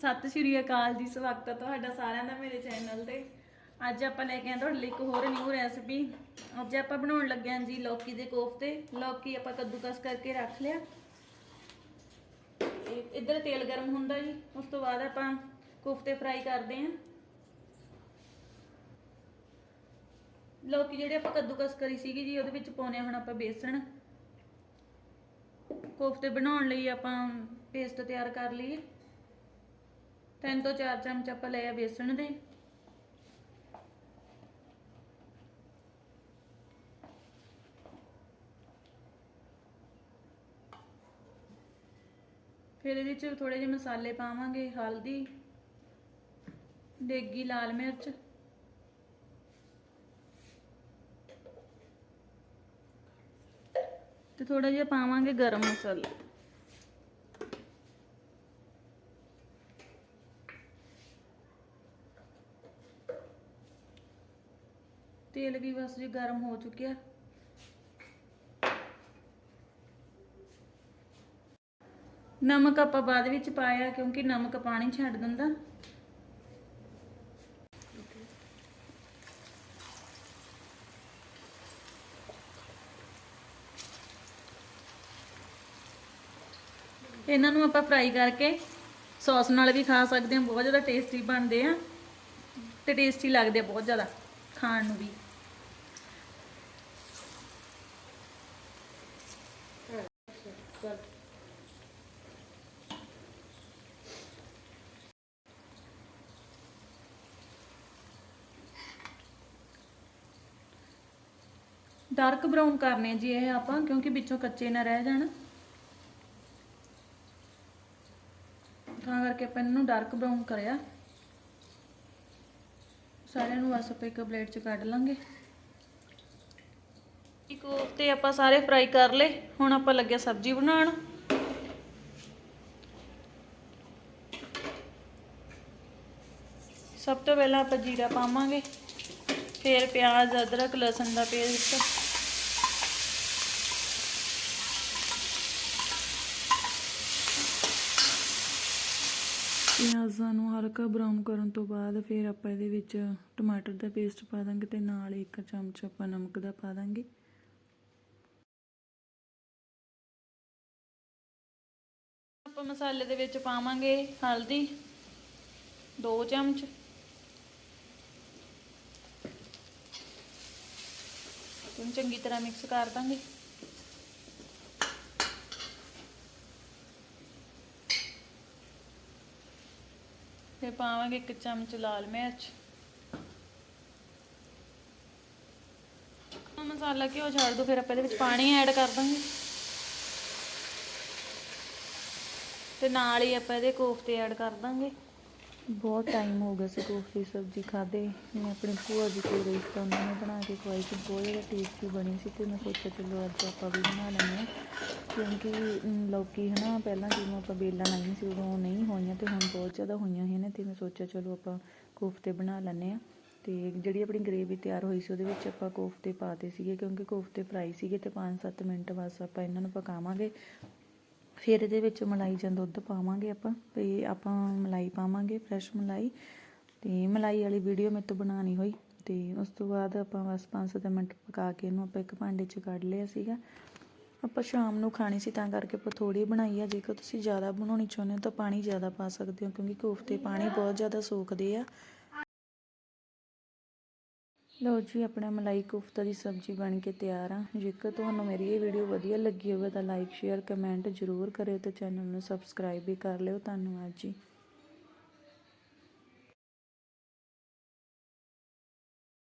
ਸਤਿ ਸ਼੍ਰੀ ਅਕਾਲ ਜੀ, ਸਵਾਗਤ ਹੈ ਤੁਹਾਡਾ ਸਾਰਿਆਂ ਦਾ ਮੇਰੇ ਚੈਨਲ ਤੇ। ਅੱਜ ਆਪਾਂ ਲੈ ਕੇ ਆਏ ਤੁਹਾਡੇ ਲਈ ਇੱਕ ਹੋਰ ਨਿਊ ਰੈਸਪੀ ਅੱਜ ਆਪਾਂ ਬਣਾਉਣ ਲੱਗੇ ਹਾਂ ਜੀ ਲੌਕੀ ਦੇ ਕੋਫਤੇ। ਲੌਕੀ ਆਪਾਂ ਕੱਦੂਕਸ ਕਰਕੇ ਰੱਖ ਲਿਆ। ਇੱਧਰ ਤੇਲ ਗਰਮ ਹੁੰਦਾ ਜੀ, ਉਸ ਤੋਂ ਬਾਅਦ ਆਪਾਂ ਕੋਫਤੇ ਫਰਾਈ ਕਰਦੇ ਹਾਂ। ਲੌਕੀ ਜਿਹੜੇ ਆਪਾਂ ਕੱਦੂਕਸ ਕਰੀ ਸੀਗੀ ਜੀ, ਉਹਦੇ ਵਿੱਚ ਪਾਉਣੇ ਆ ਹੁਣ ਆਪਾਂ ਬੇਸਣ। ਕੋਫਤੇ ਬਣਾਉਣ ਲਈ ਆਪਾਂ ਪੇਸਟ ਤਿਆਰ ਕਰ ਲਈਏ। ਤਿੰਨ ਤੋਂ ਚਾਰ ਚਮਚ ਆਪਾਂ ਲਏ ਆ ਬੇਸਣ ਦੇ। ਫਿਰ ਇਹਦੇ ਚ ਥੋੜੇ ਜਿਹੇ ਮਸਾਲੇ ਪਾਵਾਂਗੇ ਹਲਦੀ ਦੇਗੀ ਲਾਲ ਮਿਰਚ। ਤੇ ਥੋੜਾ ਜਿਹਾ ਪਾਵਾਂਗੇ ਗਰਮ ਮਸਾਲਾ। ਤੇਲ ਵੀ ਬਸ ਜੀ ਗਰਮ ਹੋ ਚੁੱਕਿਆ। ਨਮਕ ਆਪਾਂ ਬਾਅਦ ਵਿੱਚ ਪਾਇਆ ਕਿਉਂਕਿ ਨਮਕ ਪਾਣੀ ਛੱਡ ਦਿੰਦਾ। ਇਹਨਾਂ ਨੂੰ ਆਪਾਂ ਫਰਾਈ ਕਰਕੇ ਸੌਸ ਨਾਲ ਵੀ ਖਾ ਸਕਦੇ ਹਾਂ, ਬਹੁਤ ਜ਼ਿਆਦਾ ਟੇਸਟੀ ਬਣਦੇ ਆ ਤੇ ਟੇਸਟੀ ਲੱਗਦੇ ਆ ਬਹੁਤ ਜ਼ਿਆਦਾ ਖਾਣ ਨੂੰ ਵੀ। ਡਾਰਕ ਬਰਾਊਨ ਕਰਨੇ ਜੀ ਇਹ ਆਪਾਂ, ਕਿਉਂਕਿ ਵਿੱਚੋਂ ਕੱਚੇ ਨਾ ਰਹਿ ਜਾਣ। ਤਾਂ ਕਰਕੇ ਆਪਾਂ ਇਹਨਾਂ ਨੂੰ ਡਾਰਕ ਬਰਾਊਨ ਕਰਿਆ। ਸਾਰਿਆਂ ਨੂੰ ਬਸ ਆਪਾਂ ਇੱਕ ਪਲੇਟ 'ਚ ਕੱਢ ਲਾਂਗੇ। ਇੱਕ ਤੇ ਆਪਾਂ ਸਾਰੇ ਫਰਾਈ ਕਰ ਲਏ। ਹੁਣ ਆਪਾਂ ਲੱਗਿਆ ਸਬਜ਼ੀ ਬਣਾਉਣ। ਸਭ ਤੋਂ ਪਹਿਲਾਂ ਆਪਾਂ ਜੀਰਾ ਪਾਵਾਂਗੇ। ਫਿਰ ਪਿਆਜ਼, ਅਦਰਕ, ਲਸਣ ਦਾ ਪੇਸਟ। ਪਿਆਜ਼ਾਂ ਨੂੰ ਹਲਕਾ ਬਰਾਊਨ ਕਰਨ ਤੋਂ ਬਾਅਦ ਫਿਰ ਆਪਾਂ ਇਹਦੇ ਵਿੱਚ ਟਮਾਟਰ ਦਾ ਪੇਸਟ ਪਾ ਦਾਂਗੇ ਤੇ ਨਾਲ ਇੱਕ ਚਮਚ ਆਪਾਂ ਨਮਕ ਦਾ ਪਾ ਦਾਂਗੇ। ਆਪਾਂ ਮਸਾਲੇ ਦੇ ਵਿੱਚ ਪਾਵਾਂਗੇ ਹਲਦੀ 2 ਚਮਚ। ਇਹਨੂੰ ਚੰਗੀ ਤਰ੍ਹਾਂ ਮਿਕਸ ਕਰ ਦਾਂਗੇ। ਫਿਰ ਪਾਵਾਂਗੇ ਇੱਕ ਚਮਚ ਲਾਲ ਮਿਰਚ। ਮਸਾਲਾ ਘਿਓ ਛੱਡ ਦੋ, ਫਿਰ ਆਪਾਂ ਇਹਦੇ ਵਿੱਚ ਪਾਣੀ ਐਡ ਕਰ ਦਾਂਗੇ। ਤੇ ਨਾਲ ਹੀ ਆਪਾਂ ਇਹਦੇ ਕੋਫਤੇ ਐਡ ਕਰ ਦਾਂਗੇ। ਬਹੁਤ ਟਾਈਮ ਹੋ ਗਿਆ ਸੀ ਕੋਫਤੇ ਸਬਜ਼ੀ ਖਾਦੇ। ਮੈਂ ਆਪਣੀ ਭੂਆ ਜੀ ਕੋਲ ਗਈ ਤਾਂ ਉਹਨਾਂ ਨੇ ਬਣਾ ਕੇ ਖਵਾਈ ਸੀ। ਬਹੁਤ ਜ਼ਿਆਦਾ ਟੇਸਟੀ ਬਣੀ ਸੀ ਤੇ ਮੈਂ ਸੋਚਿਆ ਚਲੋ ਅੱਜ ਆਪਾਂ ਵੀ ਬਣਾ ਲੈਂਦੇ ਹਾਂ। ਕਿਉਂਕਿ ਅਮ, ਲੌਕੀ ਹਨਾ ਪਹਿਲਾਂ ਜਿਵੇਂ ਆਪਾਂ ਬੇਲਾਂ ਲਾਈਆਂ ਸੀ ਉਦੋਂ ਨਹੀਂ ਹੋਈਆਂ ਤੇ ਹੁਣ ਬਹੁਤ ਜ਼ਿਆਦਾ ਹੋਈਆਂ ਹਨ ਤੇ ਮੈਂ ਸੋਚਿਆ ਚਲੋ ਆਪਾਂ ਕੋਫਤੇ ਬਣਾ ਲੈਂਦੇ ਹਾਂ। ਤੇ ਜਿਹੜੀ ਆਪਣੀ ਗ੍ਰੇਵੀ ਤਿਆਰ ਹੋਈ ਸੀ ਉਹਦੇ ਵਿੱਚ ਆਪਾਂ ਕੋਫਤੇ ਪਾਤੇ ਸੀਗੇ ਕਿਉਂਕਿ ਕੋਫਤੇ ਫਰਾਈ ਸੀਗੇ ਤੇ 5-7 ਮਿੰਟ ਬਸ ਆਪਾਂ ਇਹਨਾਂ ਨੂੰ ਪਕਾਵਾਂਗੇ। ਫਿਰ ਇਹਦੇ ਵਿੱਚ ਮਲਾਈ ਜਾਂ ਦੁੱਧ ਪਾਵਾਂਗੇ ਆਪਾਂ, ਤੇ ਆਪਾਂ ਮਲਾਈ ਪਾਵਾਂਗੇ ਫਰੈਸ਼ ਮਲਾਈ, ਤੇ ਮਲਾਈ ਵਾਲੀ ਵੀਡੀਓ ਮੇਰੇ ਤੋਂ ਬਣਾਣੀ ਹੋਈ, ਤੇ ਉਸ ਤੋਂ ਬਾਅਦ ਆਪਾਂ ਬਸ 5-7 ਮਿੰਟ ਪਕਾ ਕੇ ਇਹਨੂੰ ਆਪਾਂ ਇੱਕ ਭਾਂਡੇ 'ਚ ਕੱਢ ਲਿਆ ਸੀਗਾ। ਆਪਾਂ ਸ਼ਾਮ ਨੂੰ ਖਾਣੀ ਸੀ, ਤਾਂ ਕਰਕੇ ਆਪਾਂ ਥੋੜੀ ਬਣਾਈ ਆ। ਜੇਕਰ ਤੁਸੀਂ ਜ਼ਿਆਦਾ ਬਣਾਉਣੀ ਚਾਹੁੰਦੇ ਹੋ ਤਾਂ ਪਾਣੀ ਜ਼ਿਆਦਾ ਪਾ ਸਕਦੇ ਹੋ, ਕਿਉਂਕਿ ਕੋਫਤੇ ਪਾਣੀ ਬਹੁਤ ਜ਼ਿਆਦਾ ਸੋਖਦੇ ਆ। ਲਓ ਜੀ, ਆਪਣਾ ਮਲਾਈ ਕੋਫਤਾ ਦੀ ਸਬਜ਼ੀ ਬਣ ਕੇ ਤਿਆਰ ਆ। ਜੇਕਰ ਤੁਹਾਨੂੰ ਮੇਰੀ ਇਹ ਵੀਡੀਓ ਵਧੀਆ ਲੱਗੀ ਹੋਵੇ ਤਾਂ ਲਾਈਕ ਸ਼ੇਅਰ ਕਮੈਂਟ ਜ਼ਰੂਰ ਕਰਿਓ ਤੇ ਚੈਨਲ ਨੂੰ ਸਬਸਕ੍ਰਾਈਬ ਵੀ ਕਰ ਲਿਓ। ਧੰਨਵਾਦ ਜੀ।